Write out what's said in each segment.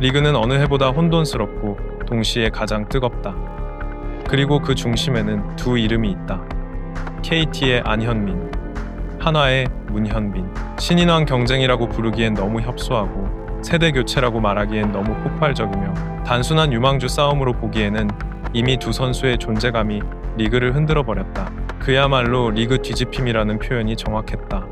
리그는 어느 해보다 혼돈스럽고 동시에 가장 뜨겁다. 그리고 그 중심에는 두 이름이 있다. KT의 안현민, 한화의 문현빈. 신인왕 경쟁이라고 부르기엔 너무 협소하고 세대 교체라고 말하기엔 너무 폭발적이며 단순한 유망주 싸움으로 보기에는 이미 두 선수의 존재감이 리그를 흔들어 버렸다. 그야말로 리그 뒤집힘이라는 표현이 정확했다.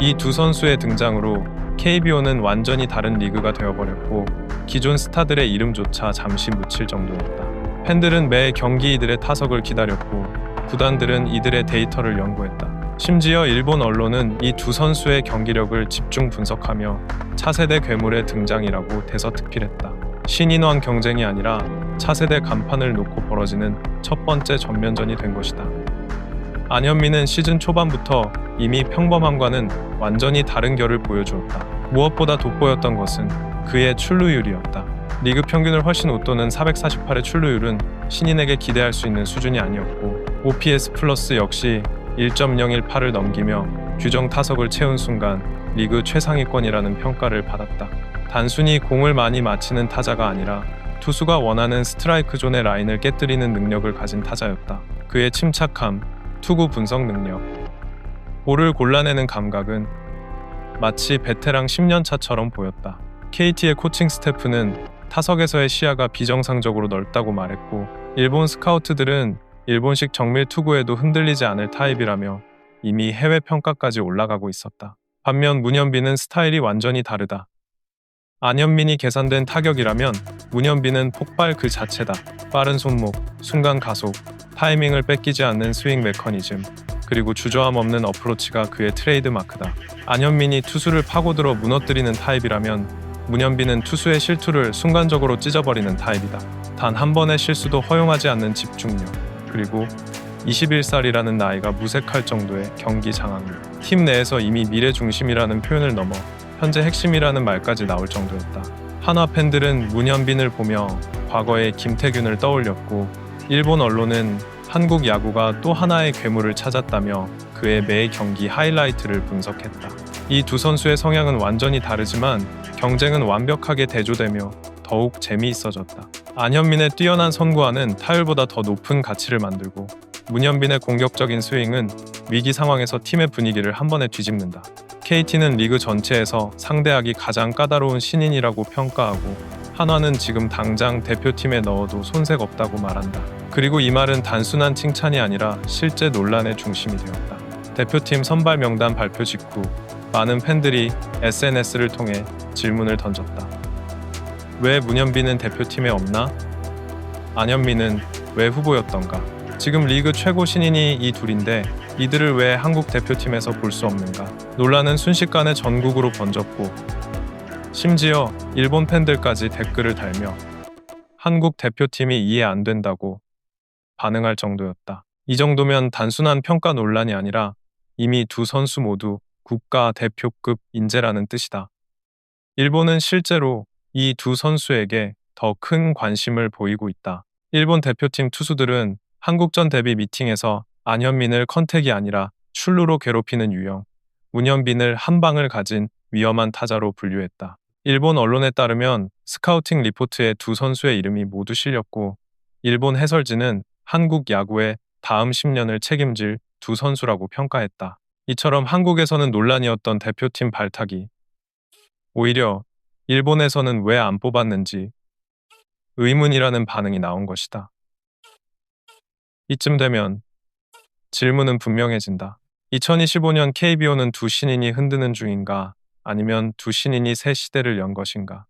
이 두 선수의 등장으로 KBO는 완전히 다른 리그가 되어버렸고 기존 스타들의 이름조차 잠시 묻힐 정도였다. 팬들은 매 경기 이들의 타석을 기다렸고 구단들은 이들의 데이터를 연구했다. 심지어 일본 언론은 이 두 선수의 경기력을 집중 분석하며 차세대 괴물의 등장이라고 대서특필했다. 신인왕 경쟁이 아니라 차세대 간판을 놓고 벌어지는 첫 번째 전면전이 된 것이다. 안현민은 시즌 초반부터 이미 평범함과는 완전히 다른 결을 보여주었다. 무엇보다 돋보였던 것은 그의 출루율이었다. 리그 평균을 훨씬 웃도는 448의 출루율은 신인에게 기대할 수 있는 수준이 아니었고 OPS 플러스 역시 1.018을 넘기며 규정 타석을 채운 순간 리그 최상위권이라는 평가를 받았다. 단순히 공을 많이 맞히는 타자가 아니라 투수가 원하는 스트라이크 존의 라인을 깨뜨리는 능력을 가진 타자였다. 그의 침착함, 투구 분석 능력, 볼을 골라내는 감각은 마치 베테랑 10년 차처럼 보였다. KT의 코칭 스태프는 타석에서의 시야가 비정상적으로 넓다고 말했고 일본 스카우트들은 일본식 정밀 투구에도 흔들리지 않을 타입이라며 이미 해외 평가까지 올라가고 있었다. 반면 문현빈은 스타일이 완전히 다르다. 안현민이 계산된 타격이라면 문현빈은 폭발 그 자체다. 빠른 손목, 순간 가속, 타이밍을 뺏기지 않는 스윙 메커니즘, 그리고 주저함 없는 어프로치가 그의 트레이드 마크다. 안현민이 투수를 파고들어 무너뜨리는 타입이라면 문현빈은 투수의 실투를 순간적으로 찢어버리는 타입이다. 단 한 번의 실수도 허용하지 않는 집중력, 그리고 21살이라는 나이가 무색할 정도의 경기 장악력. 팀 내에서 이미 미래 중심이라는 표현을 넘어 현재 핵심이라는 말까지 나올 정도였다. 한화 팬들은 문현빈을 보며 과거의 김태균을 떠올렸고 일본 언론은 한국 야구가 또 하나의 괴물을 찾았다며 그의 매 경기 하이라이트를 분석했다. 이 두 선수의 성향은 완전히 다르지만 경쟁은 완벽하게 대조되며 더욱 재미있어졌다. 안현민의 뛰어난 선구안은 타율보다 더 높은 가치를 만들고 문현빈의 공격적인 스윙은 위기 상황에서 팀의 분위기를 한 번에 뒤집는다. KT는 리그 전체에서 상대하기 가장 까다로운 신인이라고 평가하고 한화는 지금 당장 대표팀에 넣어도 손색 없다고 말한다. 그리고 이 말은 단순한 칭찬이 아니라 실제 논란의 중심이 되었다. 대표팀 선발 명단 발표 직후 많은 팬들이 SNS를 통해 질문을 던졌다. 왜 문현빈은 대표팀에 없나? 안현민은 왜 후보였던가? 지금 리그 최고 신인이 이 둘인데 이들을 왜 한국 대표팀에서 볼 수 없는가? 논란은 순식간에 전국으로 번졌고 심지어 일본 팬들까지 댓글을 달며 한국 대표팀이 이해 안 된다고 반응할 정도였다. 이 정도면 단순한 평가 논란이 아니라 이미 두 선수 모두 국가 대표급 인재라는 뜻이다. 일본은 실제로 이 두 선수에게 더 큰 관심을 보이고 있다. 일본 대표팀 투수들은 한국전 데뷔 미팅에서 안현민을 컨택이 아니라 출루로 괴롭히는 유형, 문현빈을 한 방을 가진 위험한 타자로 분류했다. 일본 언론에 따르면 스카우팅 리포트에 두 선수의 이름이 모두 실렸고, 일본 해설진은 한국 야구의 다음 10년을 책임질 두 선수라고 평가했다. 이처럼 한국에서는 논란이었던 대표팀 발탁이 오히려 일본에서는 왜 안 뽑았는지 의문이라는 반응이 나온 것이다. 이쯤 되면 질문은 분명해진다. 2025년 KBO는 두 신인이 흔드는 중인가 아니면 두 신인이 새 시대를 연 것인가?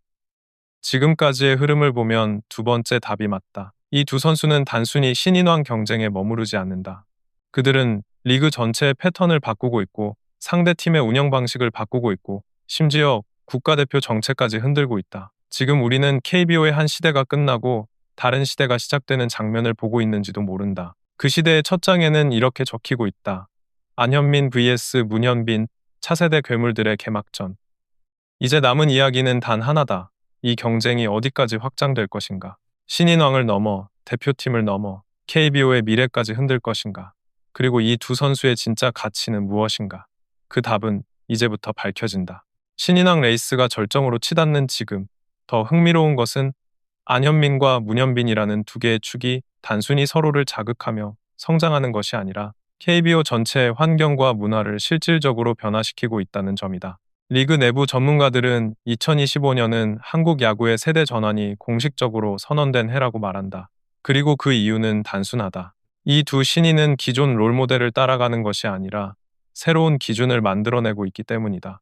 지금까지의 흐름을 보면 두 번째 답이 맞다. 이 두 선수는 단순히 신인왕 경쟁에 머무르지 않는다. 그들은 리그 전체의 패턴을 바꾸고 있고 상대 팀의 운영 방식을 바꾸고 있고 심지어 국가대표 정체까지 흔들고 있다. 지금 우리는 KBO의 한 시대가 끝나고 다른 시대가 시작되는 장면을 보고 있는지도 모른다. 그 시대의 첫 장에는 이렇게 적히고 있다. 안현민 vs 문현빈 차세대 괴물들의 개막전. 이제 남은 이야기는 단 하나다. 이 경쟁이 어디까지 확장될 것인가? 신인왕을 넘어 대표팀을 넘어 KBO의 미래까지 흔들 것인가? 그리고 이 두 선수의 진짜 가치는 무엇인가? 그 답은 이제부터 밝혀진다. 신인왕 레이스가 절정으로 치닫는 지금, 더 흥미로운 것은 안현민과 문현빈이라는 두 개의 축이 단순히 서로를 자극하며 성장하는 것이 아니라 KBO 전체의 환경과 문화를 실질적으로 변화시키고 있다는 점이다. 리그 내부 전문가들은 2025년은 한국 야구의 세대 전환이 공식적으로 선언된 해라고 말한다. 그리고 그 이유는 단순하다. 이 두 신인은 기존 롤모델을 따라가는 것이 아니라 새로운 기준을 만들어내고 있기 때문이다.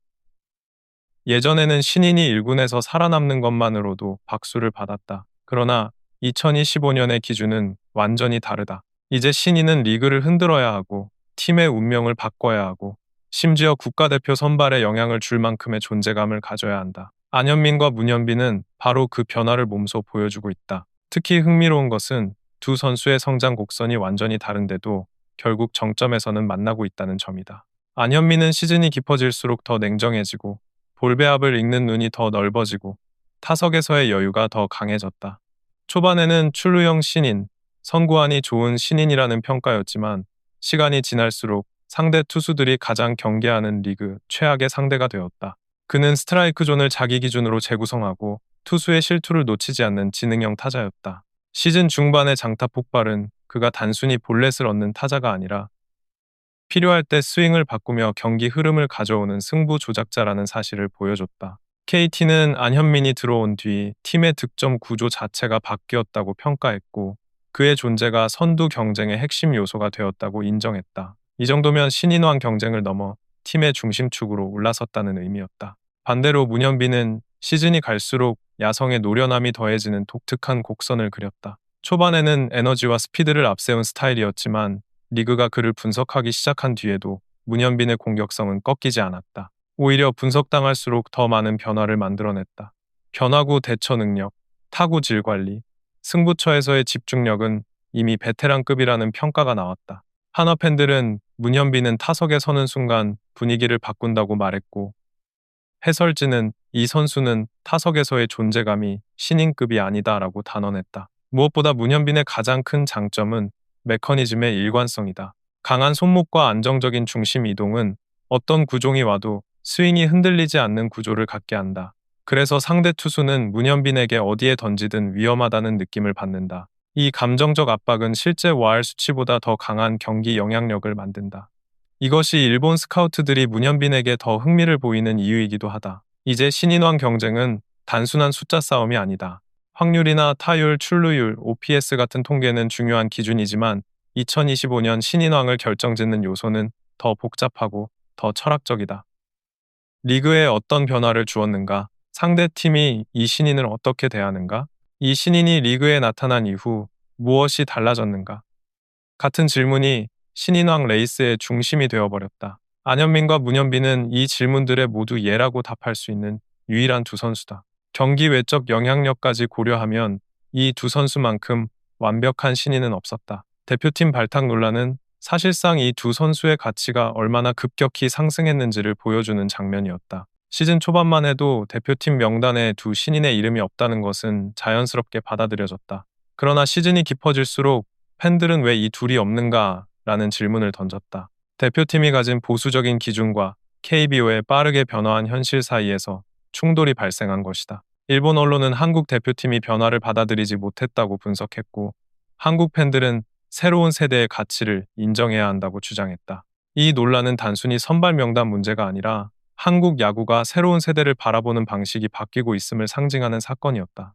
예전에는 신인이 1군에서 살아남는 것만으로도 박수를 받았다. 그러나 2025년의 기준은 완전히 다르다. 이제 신인은 리그를 흔들어야 하고 팀의 운명을 바꿔야 하고 심지어 국가대표 선발에 영향을 줄 만큼의 존재감을 가져야 한다. 안현민과 문현빈은 바로 그 변화를 몸소 보여주고 있다. 특히 흥미로운 것은 두 선수의 성장 곡선이 완전히 다른데도 결국 정점에서는 만나고 있다는 점이다. 안현민은 시즌이 깊어질수록 더 냉정해지고 볼배합을 읽는 눈이 더 넓어지고 타석에서의 여유가 더 강해졌다. 초반에는 출루형 신인, 선구안이 좋은 신인이라는 평가였지만 시간이 지날수록 상대 투수들이 가장 경계하는 리그 최악의 상대가 되었다. 그는 스트라이크 존을 자기 기준으로 재구성하고 투수의 실투를 놓치지 않는 지능형 타자였다. 시즌 중반의 장타 폭발은 그가 단순히 볼넷을 얻는 타자가 아니라 필요할 때 스윙을 바꾸며 경기 흐름을 가져오는 승부 조작자라는 사실을 보여줬다. KT는 안현민이 들어온 뒤 팀의 득점 구조 자체가 바뀌었다고 평가했고 그의 존재가 선두 경쟁의 핵심 요소가 되었다고 인정했다. 이 정도면 신인왕 경쟁을 넘어 팀의 중심축으로 올라섰다는 의미였다. 반대로 문현빈은 시즌이 갈수록 야성의 노련함이 더해지는 독특한 곡선을 그렸다. 초반에는 에너지와 스피드를 앞세운 스타일이었지만 리그가 그를 분석하기 시작한 뒤에도 문현빈의 공격성은 꺾이지 않았다. 오히려 분석당할수록 더 많은 변화를 만들어냈다. 변화구 대처 능력, 타구 질 관리, 승부처에서의 집중력은 이미 베테랑급이라는 평가가 나왔다. 한화 팬들은 문현빈은 타석에 서는 순간 분위기를 바꾼다고 말했고, 해설진은 이 선수는 타석에서의 존재감이 신인급이 아니다라고 단언했다. 무엇보다 문현빈의 가장 큰 장점은 메커니즘의 일관성이다. 강한 손목과 안정적인 중심 이동은 어떤 구종이 와도 스윙이 흔들리지 않는 구조를 갖게 한다. 그래서 상대 투수는 문현빈에게 어디에 던지든 위험하다는 느낌을 받는다. 이 감정적 압박은 실제 와할 수치보다 더 강한 경기 영향력을 만든다. 이것이 일본 스카우트들이 문현빈에게 더 흥미를 보이는 이유이기도 하다. 이제 신인왕 경쟁은 단순한 숫자 싸움이 아니다. 확률이나 타율, 출루율, OPS 같은 통계는 중요한 기준이지만 2025년 신인왕을 결정짓는 요소는 더 복잡하고 더 철학적이다. 리그에 어떤 변화를 주었는가? 상대 팀이 이 신인을 어떻게 대하는가? 이 신인이 리그에 나타난 이후 무엇이 달라졌는가? 같은 질문이 신인왕 레이스의 중심이 되어버렸다. 안현민과 문현빈은 이 질문들에 모두 예라고 답할 수 있는 유일한 두 선수다. 경기 외적 영향력까지 고려하면 이 두 선수만큼 완벽한 신인은 없었다. 대표팀 발탁 논란은 사실상 이 두 선수의 가치가 얼마나 급격히 상승했는지를 보여주는 장면이었다. 시즌 초반만 해도 대표팀 명단에 두 신인의 이름이 없다는 것은 자연스럽게 받아들여졌다. 그러나 시즌이 깊어질수록 팬들은 왜 이 둘이 없는가? 라는 질문을 던졌다. 대표팀이 가진 보수적인 기준과 KBO의 빠르게 변화한 현실 사이에서 충돌이 발생한 것이다. 일본 언론은 한국 대표팀이 변화를 받아들이지 못했다고 분석했고, 한국 팬들은 새로운 세대의 가치를 인정해야 한다고 주장했다. 이 논란은 단순히 선발 명단 문제가 아니라 한국 야구가 새로운 세대를 바라보는 방식이 바뀌고 있음을 상징하는 사건이었다.